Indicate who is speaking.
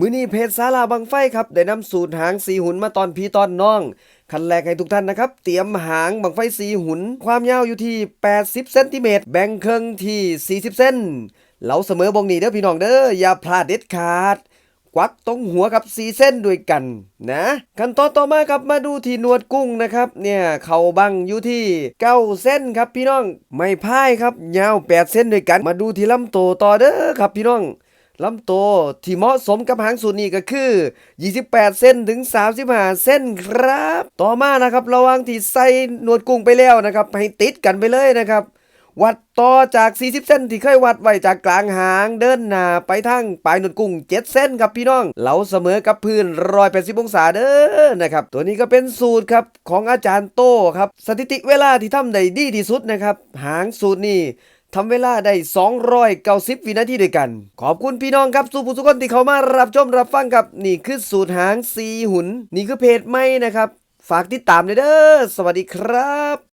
Speaker 1: มือนี้เพจสาราบังไฟครับได้นำสูตรหางสีหุนมาตอนพี่ตอนน้องขั้นแรกให้ทุกท่านนะครับ เตรียมหางบังไฟสีหุน ความยาวอยู่ที่ 80เซนติเมตรแบ่งครึ่งที่ 40เซนเหลาเสมอบงนี้เด้อพี่น้องเด้ออย่าพลาดเด็ดขาด ควักตรงหัวกับสีเส้นด้วยกันนะขั้นตอนต่อมาครับมาดูที่นวดกุ้งนะครับเนี่ยเขาบังอยู่ที่9เส้นครับพี่น้อง ไม่พ่ายครับยาว8เส้นด้วยกัน มาดูที่ลำโตต่อเด้อครับพี่น้อง ลำโตวที่เหมาะสมกับหางสูตรนี้ก็คือ 28 เส้นถึง 35 เส้นครับ ต่อมานะครับระว่างที่ใส่หนวดกุ้งไปแล้วนะครับ ให้ติดกันไปเลยนะครับ วัดต่อจาก 40 เส้นที่เคยวัดไว้จากกลางหางเดินหน้าไปทางปลายหนวดกุ้ง 7 เส้นครับพี่น้อง เหลาเสมอกับพื้น180องศาเด้อนะครับ ตัวนี้ก็เป็นสูตรครับของอาจารย์โต้ครับ สถิติเวลาที่ทำได้ดีที่สุดนะครับ หางสูตรนี้ ทำเวลาได้290วินาทีด้วยกัน ขอบคุณพี่น้องครับสู่ผู้สุคนที่เขามารับชมรับฟังกับนี่คือสูตรหางสีหุน นี่คือเพจไม่นะครับ ฝากติดตามเลยเด้อสวัสดีครับ